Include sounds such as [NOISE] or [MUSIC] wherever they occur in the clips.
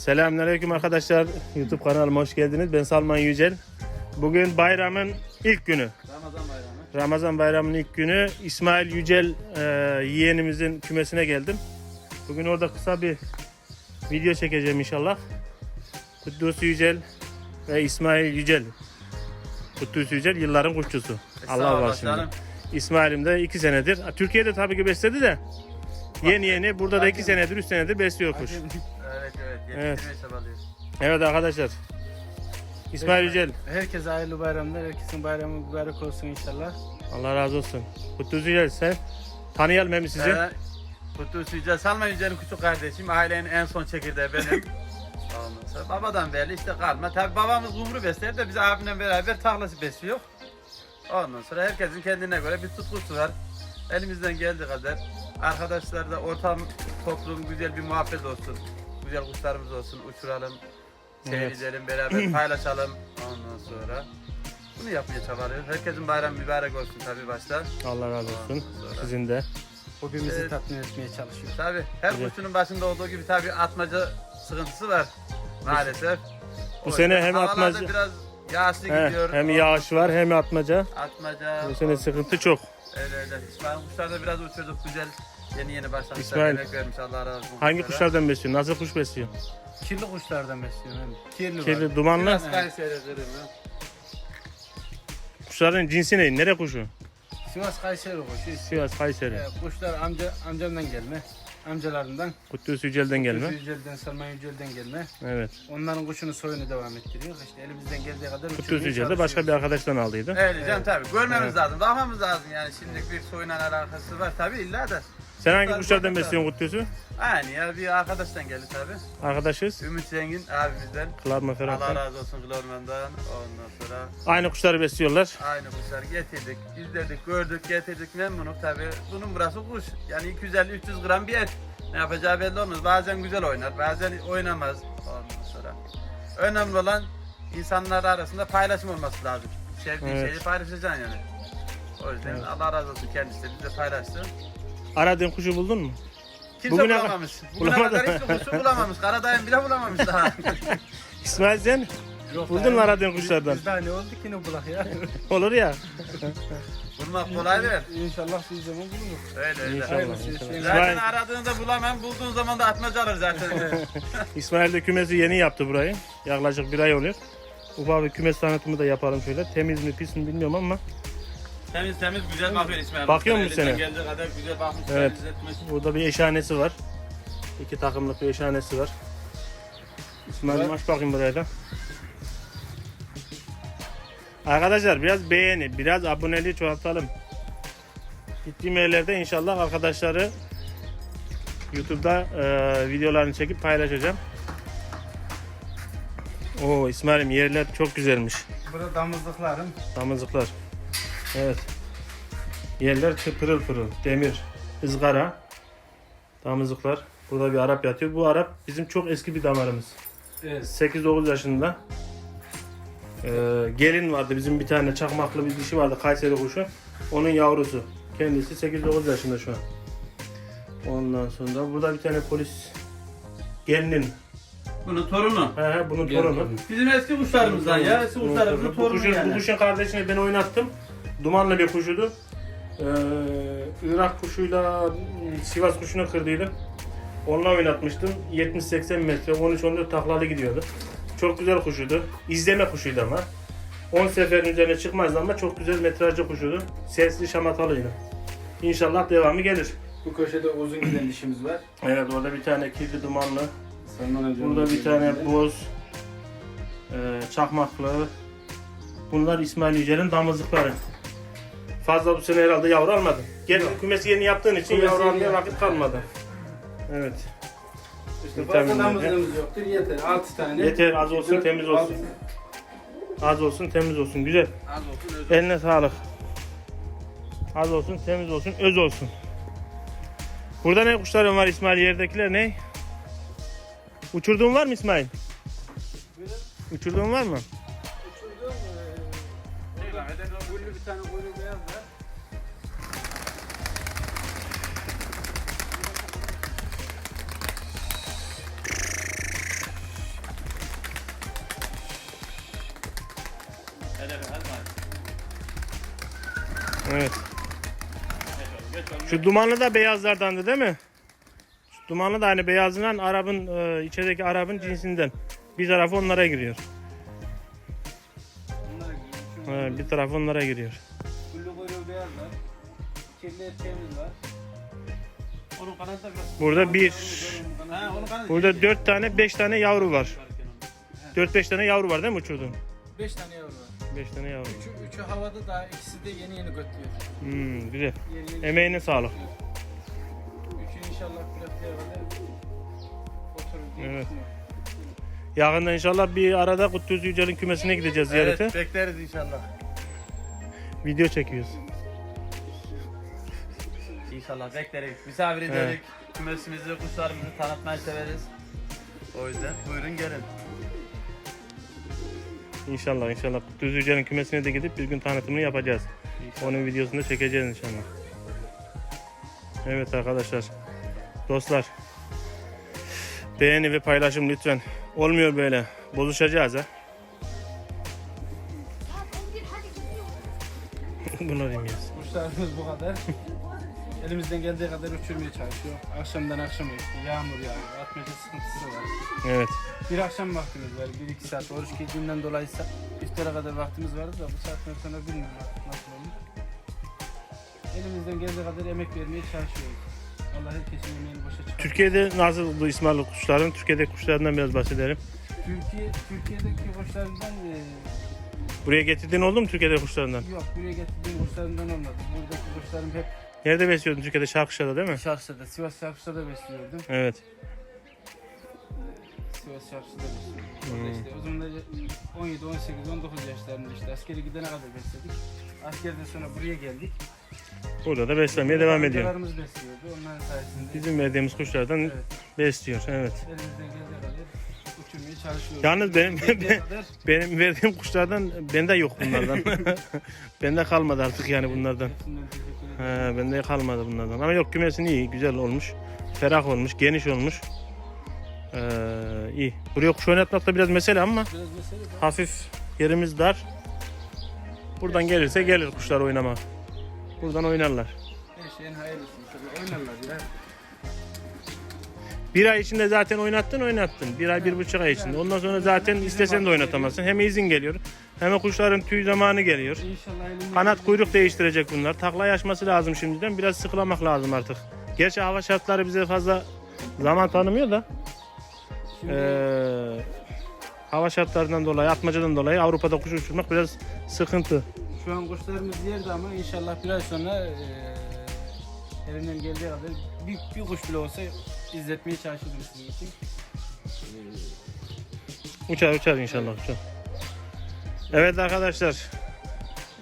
Selamünaleyküm arkadaşlar. YouTube kanalıma hoş geldiniz. Ben Salman Yücel. Bugün bayramın ilk günü. Ramazan bayramı. Ramazan bayramının ilk günü. İsmail Yücel e, yeğenimizin kümesine geldim. Bugün orada kısa bir video çekeceğim inşallah. Kudüs Yücel ve İsmail Yücel. Kudüs Yücel yılların kuşçusu. Allah var şimdi. İsmail'im de 2 senedir. Türkiye'de tabii ki besledi de. Yeni yeni burada da 2 senedir 3 senedir besliyor kuş. Evet evet. Evet. Yetiştirmeye. Evet arkadaşlar. İsmail Yücel. Herkese hayırlı bayramlar. Herkesin bayramı mübarek olsun inşallah. Allah razı olsun. Kudüs Yücel sen tanıyalım hem sizi. Ee, Kutlusu Yücel, Salman Yücel'in küçük kardeşim. Ailenin en son çekirdeği benim. [LAUGHS] Ondan sonra babadan beri işte kalma. Tabi babamız kumru besler de biz abimle beraber tarlası besliyor. Ondan sonra herkesin kendine göre bir tutkusu var. Elimizden geldiği kadar arkadaşlar da ortam, toplum güzel bir muhabbet olsun. Güzel kuşlarımız olsun, uçuralım, Evet. seyredelim, beraber [CLEARS THROAT] paylaşalım. Ondan sonra bunu yapmaya çabalıyoruz. Herkesin bayramı mübarek olsun tabii başta. Allah razı olsun. Sonra- Sizin de. Hobimizi Evet. tatmin etmeye çalışıyoruz. Tabii her Güzel. kuşçunun başında olduğu gibi tabii atmaca sıkıntısı var maalesef. Bu O sene yüzden hem havalarda atmaca- biraz yağışlı He, gidiyor. hem O- yağış var hem atmaca. Atmaca. Bu sene sıkıntı çok. Öyle öyle. İsmail kuşlarda biraz uçurduk güzel. Yeni yeni başlamışlar. İsmail, vermiş Allah razı olsun. Hangi kuşlara. kuşlardan besliyor? Nasıl kuş besliyor? Kirli kuşlardan besliyorum hem. Kirli, Kirli, var. dumanlı. Biraz Kayseri kırımı. Kuşların cinsi ne? Nere kuşu? Sivas Kayseri kuşu. Sivas, Kayseri. Ee, kuşlar amca amcamdan gelme. Amcalarından. Kudüs Yücel'den gelme. Kudüs Yücel'den, Salman Yücel'den gelme. Evet. Onların kuşunu soyunu devam ettiriyor. İşte elimizden geldiği kadar uçurmaya Yücel'de başka bir arkadaştan aldıydı. Öyle canım tabii. Görmemiz Evet. lazım. Bakmamız lazım yani. Şimdilik bir soyunla alakası var tabii illa da. Sen hangi Kuşlar kuşlardan besliyorsun Kudüs'ü? Aynı ya bir arkadaştan geldi tabii. Arkadaşız. Ümit Zengin abimizden. Kılarma Allah razı olsun Glorman'dan. Ondan sonra Aynı kuşları besliyorlar. Aynı kuşlar getirdik, izledik, gördük, getirdik memnunum tabi. Bunun burası kuş. Yani 250-300 gram bir et. Ne yapacağı belli olmaz. Bazen güzel oynar, bazen oynamaz. Ondan sonra. Önemli olan insanlar arasında paylaşım olması lazım. Sevdiğin Evet. şeyi paylaşacaksın yani. O yüzden. Allah razı olsun kendisi de bizle paylaştı. Aradığın kuşu buldun mu? Kimse Bugüne- bulamamış. Bugüne kadar mı? hiçbir kuşu bulamamış. Karadayım bile bulamamış daha. [LAUGHS] İsmail sen Yok, buldun mu aradığın kuşlardan? Biz daha ne olduk ki ne bulak ya. [LAUGHS] Olur ya. Bulmak kolay değil. İnşallah bir zaman buluruz. Öyle öyle. İnşallah. İnşallah. Zaten İsmail, aradığında bulamam, bulduğun zaman da atmaca alır zaten. [LAUGHS] İsmail de kümesi yeni yaptı burayı. Yaklaşık bir ay oluyor. Ufak bir kümes tanıtımı da yapalım şöyle. Temiz mi pis mi bilmiyorum ama Temiz temiz güzel bakıyor İsmail. Bakıyor mu Elinden sene? Geldiği kadar güzel bakmış. Evet. temiz etmiş. burada bir eşhanesi var. İki takımlık bir eşhanesi var. İsmail aç bakayım buraya da. Arkadaşlar biraz beğeni, biraz aboneliği çoğaltalım. Gittiğim yerlerde inşallah arkadaşları YouTube'da e, videolarını çekip paylaşacağım. Oo İsmail'im yerler çok güzelmiş. Burada damızlıklarım. Damızlıklar. Evet. Yerler pırıl pırıl. Demir, ızgara. Damızlıklar. Burada bir Arap yatıyor. Bu Arap bizim çok eski bir damarımız. Evet. 8-9 yaşında. Ee, gelin vardı. Bizim bir tane çakmaklı bir dişi vardı. Kayseri kuşu. Onun yavrusu. Kendisi 8-9 yaşında şu an. Ondan sonra burada bir tane polis gelinin. Bunun torunu. He he bunun torunu. Bizim eski kuşlarımızdan ya. Eski kuşlarımızın bu torunu kuşun, yani. Bu kuşun kardeşini ben oynattım. Dumanlı bir kuşuydu. Ee, Irak kuşuyla ıı, Sivas kuşunu kırdıydım. Onunla oynatmıştım. 70-80 metre, 13-14 taklalı gidiyordu. Çok güzel kuşuydu. İzleme kuşuydu ama. 10 seferin üzerine çıkmazdı ama çok güzel metrajlı kuşuydu. Sesli şamatalıydı. İnşallah devamı gelir. Bu köşede uzun giden [CLEARS THROAT] dişimiz var. Evet orada bir tane kirli dumanlı. Burada bir tane üzerinde. boz, e, çakmaklı. Bunlar İsmail Yücel'in damızlıkları. Fazla bu sene herhalde yavru almadı. Gel Yok. kümesi yeni yaptığın için Kümesi yavru almaya vakit kalmadı. Evet. İşte fazla damızlığımız yoktur yeter. 6 tane. Yeter az olsun Dört, temiz altı. olsun. Az olsun temiz olsun güzel. Az olsun özür. Eline sağlık. Az olsun temiz olsun öz olsun. Burada ne kuşların var İsmail yerdekiler ne? Uçurduğun var mı İsmail? Uçurduğun var mı? tane koyun beyaz var. Evet. Şu dumanlı da beyazlardandı değil mi? Şu dumanlı da hani beyazından Arap'ın e, içerideki Arap'ın cinsinden. Bir tarafı onlara giriyor. Ha, bir tarafı onlara giriyor. Güllü kuyruğu beyaz var. Kirli erkeğimiz var. Onun kanadı da biraz... Burada bir, Ha, onun kanadı burada dört tane, beş tane yavru var. Dört beş tane yavru var değil mi uçurduğun? 5 tane yavru var. Beş tane yavru. var. Üçü, üçü havada da ikisi de yeni yeni götürüyor. Hmm, güzel. Yeni yeni Emeğine sağlık. Üçü inşallah haftaya kadar oturur diye Evet. düşünüyorum. Yakında inşallah bir arada Kutlusu Yücel'in kümesine gideceğiz ziyarete. Evet, bekleriz inşallah. Video çekiyoruz. İnşallah bekleriz. Misafir Evet. ederek kümesimizi, kuşlarımızı tanıtmayı severiz. O yüzden buyurun gelin. İnşallah inşallah Kutlusu Yücel'in kümesine de gidip bir gün tanıtımını yapacağız. Onun videosunu da çekeceğiz inşallah. Evet arkadaşlar. Dostlar. Beğeni ve paylaşım lütfen. Olmuyor böyle. Bozuşacağız ha. Bunları yemeyeceğiz. Kuşlarımız bu kadar. [LAUGHS] Elimizden geldiği kadar uçurmaya çalışıyor. Akşamdan akşama işte yağmur yağıyor. Atmaca sıkıntısı var. Evet. Bir akşam vaktimiz var. Bir iki saat. Oruç girdiğinden dolayı sa- iftara kadar vaktimiz vardı da bu saatten sonra bilmiyorum artık nasıl olur. Elimizden geldiği kadar emek vermeye çalışıyoruz. Allah herkesin çıkar. Türkiye'de nasıl bu İsmail kuşların? Türkiye'deki kuşlarından biraz bahsedelim. Türkiye, Türkiye'deki kuşlarımızdan e, Buraya getirdiğin oldu mu Türkiye'de kuşlarından? yok. Buraya getirdiğim kuşlarımdan olmadı. Buradaki kuşlarım hep Nerede besliyordun? Türkiye'de Şarkışla'da değil mi? Şarkışla'da, Sivas Şarkışla'da besliyordum. Evet. Sivas Şarkışla'da besliyordum. Orada işte o zamanlar 17, 18, 19 yaşlarında işte askere gidene kadar besledik. Askerden sonra buraya geldik. Burada da beslemeye devam ediyor. Amcalarımız besliyordu. Onların sayesinde Bizim verdiğimiz kuşlardan evet, besliyor. Evet. elimizden geldiği kadar uçurmaya çalışıyoruz. Yalnız [LAUGHS] benim kadar benim verdiğim kuşlardan bende yok bunlardan. [LAUGHS] bende kalmadı artık yani bunlardan. hepsinden teşekkür ederim. He, bende kalmadı bunlardan. Ama yok kümesin iyi, güzel olmuş. Ferah olmuş, geniş olmuş. Ee, iyi. Buraya kuş oynatmak da biraz mesele ama Biraz mesele de hafif yerimiz dar. Buradan gelirse gelir kuşlar oynama. Buradan oynarlar. her şeyin hayırlısı. Tabii oynarlar ya. Bir ay içinde zaten oynattın oynattın. Bir ay bir buçuk ay içinde. Ondan sonra zaten istesen de oynatamazsın. Hem izin geliyor hem kuşların tüy zamanı geliyor. Kanat kuyruk değiştirecek bunlar. Takla yaşması lazım şimdiden. Biraz sıkılamak lazım artık. Gerçi hava şartları bize fazla zaman tanımıyor da. Ee, hava şartlarından dolayı, atmacadan dolayı Avrupa'da kuş uçurmak biraz sıkıntı. Şu an kuşlarımız yerde ama inşallah bir ay sonra eee elimden geldiği kadar bir, bir kuş bile olsa izletmeye çalışırım sizin için. Uçar uçar inşallah uçar. Evet arkadaşlar.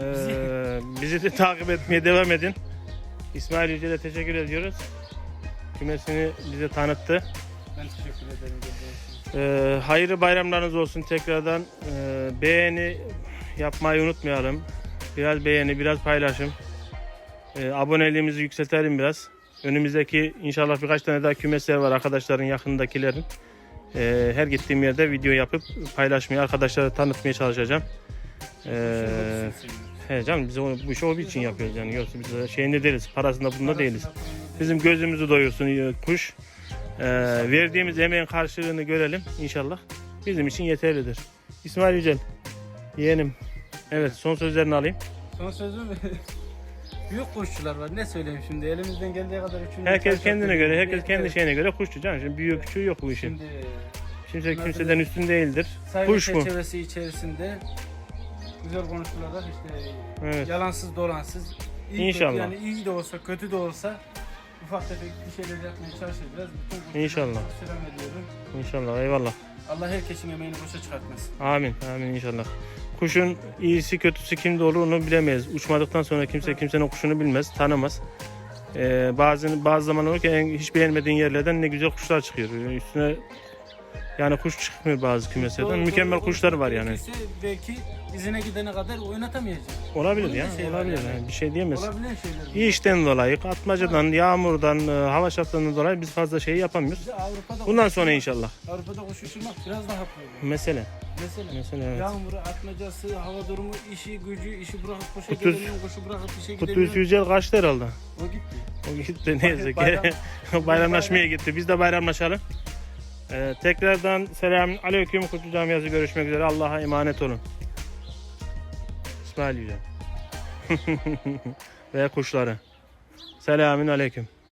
ee, [LAUGHS] bizi de takip etmeye devam edin. İsmail Yücel'e teşekkür ediyoruz. Kümesini bize tanıttı. Ben teşekkür ederim. Ee, hayırlı bayramlarınız olsun tekrardan. Ee, beğeni yapmayı unutmayalım. Biraz beğeni, biraz paylaşım. Ee, aboneliğimizi yükseltelim biraz. Önümüzdeki inşallah birkaç tane daha kümesler var arkadaşların yakındakilerin. Ee, her gittiğim yerde video yapıp paylaşmaya, arkadaşlara tanıtmaya çalışacağım. Ee, he canım biz o- bu işi hobi için yapıyoruz yani. Yoksa biz de şeyinde değiliz, parasında bunda değiliz. Bizim gözümüzü doyursun e, kuş. Ee, verdiğimiz emeğin karşılığını görelim inşallah. Bizim için yeterlidir. İsmail Yücel, yeğenim. Evet son sözlerini alayım. Son sözüm [LAUGHS] büyük kuşçular var. Ne söyleyeyim şimdi? Elimizden geldiği kadar üçünü Herkes kendine göre, herkes kendi Evet. şeyine göre kuşçu canım. Şimdi büyük küçüğü yok bu işin. Şimdi Kimse kimseden üstün değildir. saygı Kuş bu. çerçevesi içerisinde güzel konuşularak işte Evet. yalansız dolansız iyi İnşallah. Kötü, yani iyi de olsa kötü de olsa ufak tefek bir şeyler yapmaya çalışacağız. Bütün İnşallah. Selam ediyorum. İnşallah eyvallah. Allah herkesin emeğini boşa çıkartmasın. Amin. Amin inşallah. Kuşun iyisi kötüsü kimde olur onu bilemeyiz. Uçmadıktan sonra kimse kimsenin kuşunu bilmez, tanımaz. Ee, bazı bazı zaman olur ki en- hiç beğenmediğin yerlerden ne güzel kuşlar çıkıyor. Üstüne Yani kuş çıkmıyor bazı kümeslerden. Doğru- Mükemmel doğru kuşlar var yani. gerekirse Belki izine gidene kadar oynatamayacak. Olabilir Öyle ya. şey olabilir. yani. yani. Bir şey diyemez. Olabilen şeyler. bunlar. İşten dolayı, atmacadan, yağmurdan, e, hava şartlarından dolayı biz fazla şey yapamıyoruz. Avrupa'da Bundan kuş sonra inşallah. Avrupa'da kuş uçurmak biraz daha kolay. Mesele. Mesela, Mesela evet. yağmuru, atmacası, hava durumu, işi, gücü, işi bırakıp koşa Kutuz- gidemiyor, koşu bırakıp işe Kutuz gidemiyor. Yücel kaçtı herhalde. O gitti. O gitti ne yazık Bayram- ki. [LAUGHS] Bayramlaşmaya gitti. Biz de bayramlaşalım. Ee, tekrardan selam aleyküm Kutlu Camiası görüşmek üzere. Allah'a emanet olun. İsmail Yücel. [LAUGHS] Ve kuşları. Selamün aleyküm.